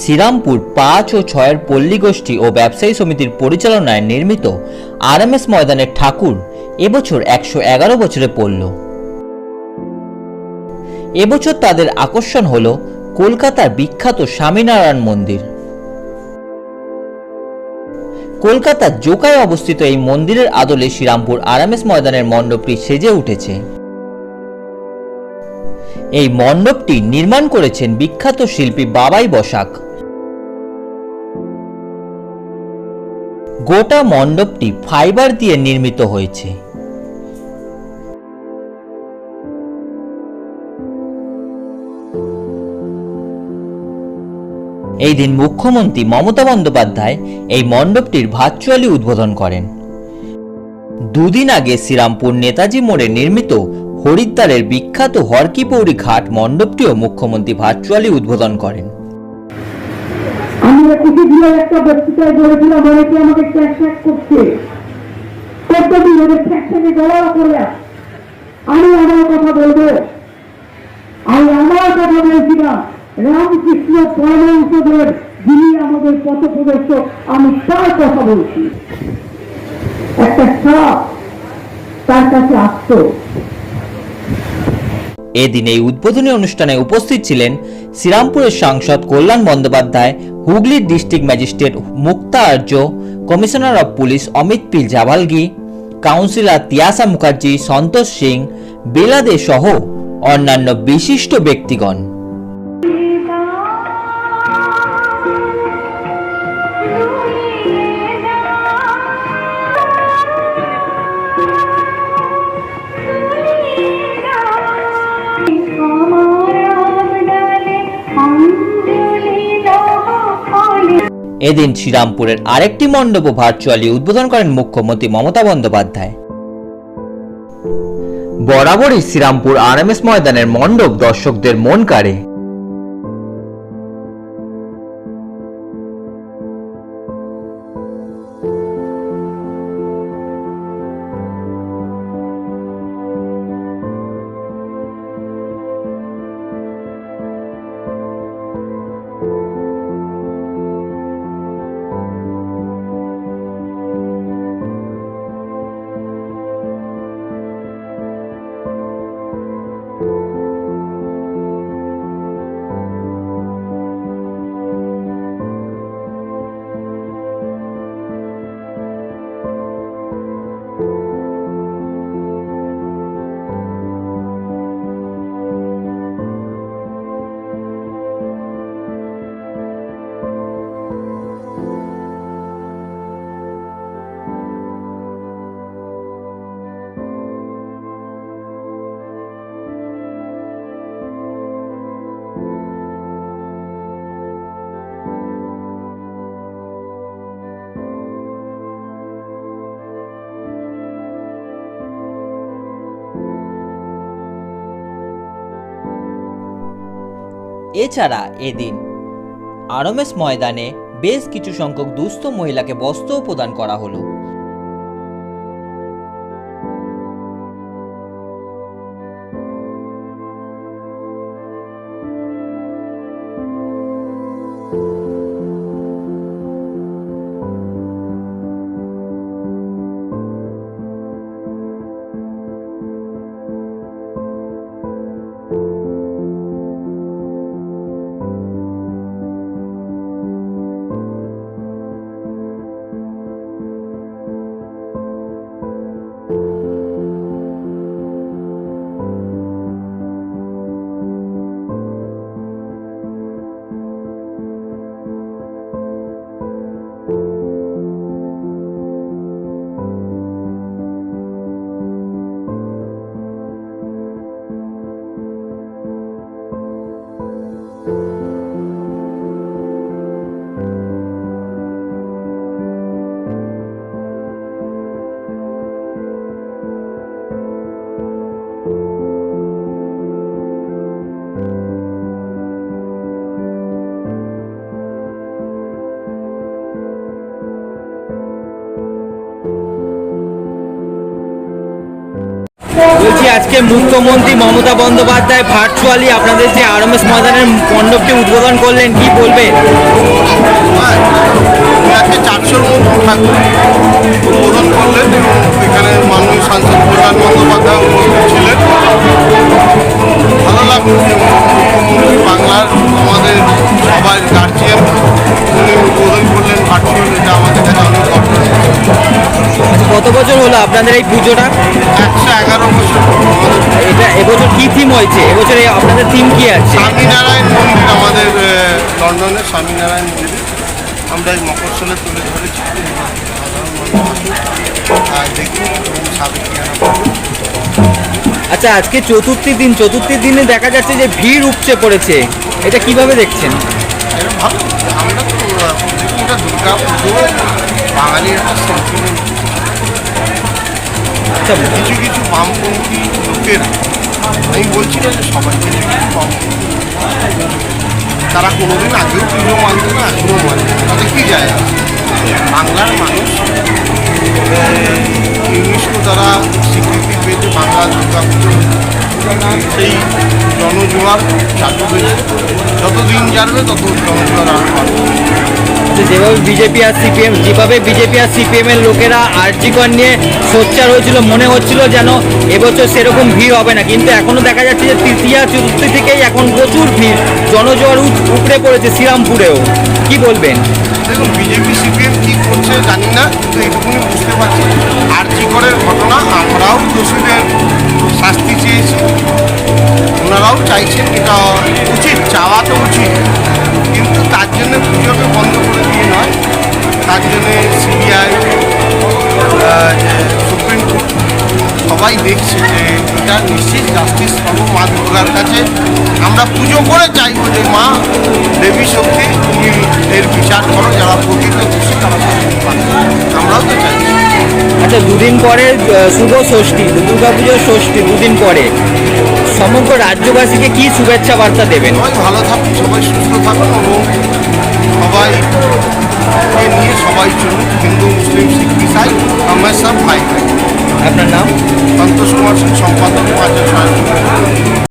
শ্রীরামপুর পাঁচ ও ছয়ের পল্লী গোষ্ঠী ও ব্যবসায়ী সমিতির পরিচালনায় নির্মিত আরএমএস ময়দানের ঠাকুর এবছর একশো এগারো বছরে পড়ল। এবছর তাদের আকর্ষণ হল কলকাতার বিখ্যাত স্বামীনারায়ণ মন্দির। কলকাতার জোকায় অবস্থিত এই মন্দিরের আদলে শ্রীরামপুর আরামেস ময়দানের মণ্ডপটি সেজে উঠেছে। এই মণ্ডপটি নির্মাণ করেছেন বিখ্যাত শিল্পী বাবাই বসাক। গোটা মণ্ডপটি ফাইবার দিয়ে নির্মিত হয়েছে। এই দিন মুখ্যমন্ত্রী মমতা বন্দ্যোপাধ্যায় এই মণ্ডপটির ভার্চুয়ালি উদ্বোধন করেন। দুদিন আগে শ্রীরামপুর নেতাজি মোড়ে নির্মিত হরিদ্বারের বিখ্যাত হরকিপৌরি ঘাট মণ্ডপটিও মুখ্যমন্ত্রী ভার্চুয়ালি উদ্বোধন করেন। জুলাই একটা বক্তৃতায় বলেছিলাম, অনেকে আমাকে করছে। করে আমি আমার কথা বলব। আমি আমার কথা বলছিলাম, রামকৃষ্ণ যিনি আমাদের পথ প্রদর্শক আমি তার কথা বলছি। একটা সাপ তার কাছে আসতো। এদিন এই উদ্বোধনী অনুষ্ঠানে উপস্থিত ছিলেন শ্রীরামপুরের সাংসদ কল্যাণ বন্দ্যোপাধ্যায়, হুগলির district magistrate Mukta Arya commissioner of police Amit Pil Javalgi, councillor Tiyasa Mukherjee, Santosh Singh, বেলাদে সহ অন্যান্য বিশিষ্ট ব্যক্তিগণ। এদিন শ্রীরামপুরের আরেকটি মণ্ডপ ভার্চুয়ালি উদ্বোধন করেন মুখ্যমন্ত্রী মমতা বন্দ্যোপাধ্যায়। বরাবরই শ্রীরামপুর আরএমএস ময়দানের মণ্ডপ দর্শকদের মন কাড়ে। এছাড়া এদিন আরমেস ময়দানে বেশ কিছু সংখ্যক দুস্থ মহিলাকে বস্ত্রও প্রদান করা হলো। বলছি আজকে মুখ্যমন্ত্রী মমতা বন্দ্যোপাধ্যায় ভার্চুয়ালি আপনাদের যে আরএমএস ময়দানের মণ্ডপটি উদ্বোধন করলেন, কি বলবে? ঠাকুর উদ্বোধন করলেন কত বছর হলো আপনাদের এই পুজোটা? একশো এগারো বছর। এটা এবছর কি থিম হয়েছে? এবছর আপনাদের থিম কি আছে? স্বামীনারায়ণ মন্দির আমাদের লন্ডনের স্বামীনারায়ণ মন্দির। আমরা এই মফস্বলে তুলে ধরেছি। আচ্ছা আজকে চতুর্থী দিন চতুর্থীর দিনে দেখা যাচ্ছে যে ভিড় উপচে পড়েছে। এটা কীভাবে দেখছেন? আমরা তো এটা দুর্গা পুজো বাঙালির একটা আচ্ছা কিছু কিছু বামপন্থী লোকেরা আমি বলছি না যে সবাই কিছু কিছু তারা কোনোদিন আগেও পুজো মানতো না এখনও মানে তাতে কী যায়? বাংলার মানুষ ইউনেস্কো দ্বারা স্বীকৃতি পেয়েছে, বাংলা দুর্গা পুজো, সেই জনজোয়ার চালু হয়েছে যত দিন যাবে তত জনজোয়ার আরও যেভাবে বিজেপি আর সিপিএম যেভাবে বিজেপি আর সিপিএম এর লোকেরা আর্জিকর নিয়ে সোচ্চার হয়েছিল, মনে হচ্ছিল যেন এবছর সেরকম ভিড় হবে না। কিন্তু এখনও দেখা যাচ্ছে যে তৃতীয়া চতুর্থী থেকেই এখন প্রচুর ভিড়। জনজোয়ার উপ- উপড়ে পড়েছে শ্রীরামপুরেও। কি বলবেন? দেখুন বিজেপি সিপিএম কী করছে জানি না, কিন্তু এইটুকুনি বুঝতে পারছি। আর্যিকরের ঘটনা, আমরাও দোষীদের শাস্তি চেয়েছি। ওনারাও চাইছেন এটা উচিত, চাওয়া তো উচিত। তার জন্যে সিবিআই সুপ্রিম কোর্ট সবাই দেখছে যে এটা নিশ্চিত জাস্টিস পাবো মা দুর্গার কাছে। আমরা পুজো করে চাইব যে মা দেবী শক্তি তুমি এর বিচার করো যারা প্রকৃত খুশি তারা। আমরাও তো চাইছি আচ্ছা দুদিন পরে শুভ ষষ্ঠী দুর্গা পুজোর ষষ্ঠী দুদিন পরে। সমগ্র রাজ্যবাসীকে কি শুভেচ্ছা বার্তা দেবেন? ভালো থাকুন সবাই সুস্থ থাকুন এবং সবাই সবাইকে নিয়ে সবাই চলুন, হিন্দু, মুসলিম, শিখ, ইসাই, আমরা সব ভাই ভাই আপনার নাম? সন্তোষ কুমার সিং সম্পাদক